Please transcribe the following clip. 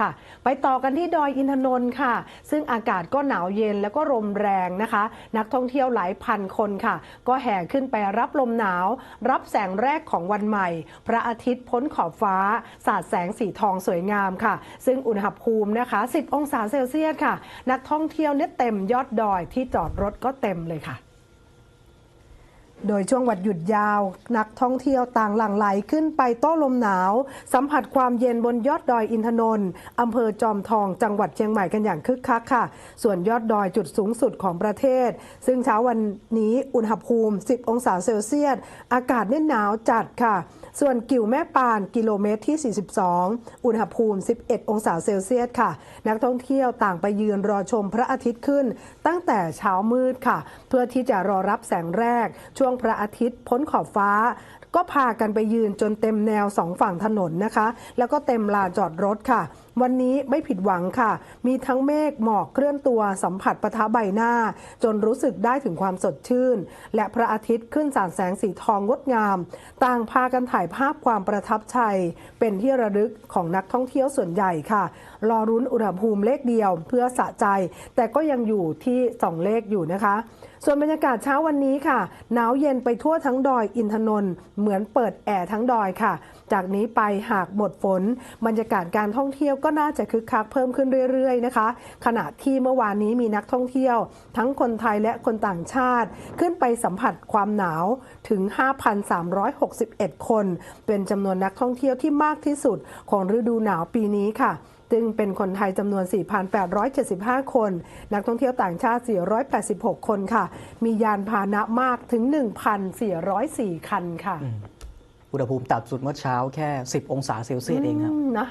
ค่ะ ไปต่อกันที่ดอยอินทนนท์ค่ะ ซึ่งอากาศก็หนาวเย็นแล้วก็ลมแรงนะคะ นักท่องเที่ยวหลายพันคนค่ะ ก็แห่ขึ้นไปรับลมหนาว รับแสงแรกของวันใหม่ พระอาทิตย์พ้นขอบฟ้า สาดแสงสีทองสวยงามค่ะ ซึ่งอุณหภูมินะคะ 10 องศาเซลเซียสค่ะ นักท่องเที่ยวเนี่ยเต็มยอดดอยที่จอดรถก็เต็มเลยค่ะ โดยช่วงวันหยุดยาว นักท่องเที่ยวต่างหลั่งไหลขึ้นไปโต้ลมหนาว สัมผัสความเย็นบนยอดดอยอินทนนท์อำเภอจอมทองจังหวัดเชียงใหม่กันอย่างคึกคักค่ะ ส่วนยอดดอยจุดสูงสุดของประเทศ ซึ่งเช้าวันนี้อุณหภูมิ 10 องศาเซลเซียส อากาศเนี่ยหนาวจัดค่ะ ส่วนกิ่วแม่ปานกิโลเมตรที่ 42 อุณหภูมิ 11 องศาเซลเซียสค่ะ นักท่องเที่ยวต่างไปยืนรอชมพระอาทิตย์ขึ้น ตั้งแต่เช้ามืดค่ะ เพื่อที่จะรอรับแสงแรกช่วงพระอาทิตย์ พ้นขอบฟ้า ก็พากันไปยืนจนเต็มแนวสองฝั่งถนนนะคะ แล้วก็เต็มลานจอดรถค่ะ วันนี้ไม่ผิดหวังค่ะ มีทั้งเมฆหมอกเคลื่อนตัวสัมผัสปะทะใบหน้า จนรู้สึกได้ถึงความสดชื่น และพระอาทิตย์ขึ้นสาดแสงสีทองงดงาม ต่างพากันถ่ายภาพความประทับใจเป็นที่ระลึกของนักท่องเที่ยวส่วนใหญ่ค่ะ รอรุ้นอุณหภูมิเลขเดียวเพื่อสะใจ แต่ก็ยังอยู่ที่สองเลขอยู่นะคะ ส่วนบรรยากาศเช้าวันนี้ค่ะ หนาวเย็นไปทั่วทั้งดอยอินทนนท์เหมือนเปิดแอร์ทั้งดอยค่ะ จากนี้ไปหากหมดฝน บรรยากาศการท่องเที่ยวก็น่าจะคึกคักเพิ่มขึ้นเรื่อยๆนะคะ ขณะที่เมื่อวานนี้มีนักท่องเที่ยว ทั้งคนไทยและคนต่างชาติ ขึ้นไปสัมผัสความหนาวถึง 5,361 คน เป็นจำนวนนักท่องเที่ยวที่มากที่สุดของฤดูหนาวปีนี้ค่ะ ซึ่งเป็นคนไทยจำนวน 4,875 คน นักท่องเที่ยวต่างชาติ 486 คนค่ะ มียานพาหนะมากถึง 1,404 คันค่ะ อุณหภูมิต่ำสุดเมื่อเช้าแค่ 10 องศาเซลเซียสเองครับมนะ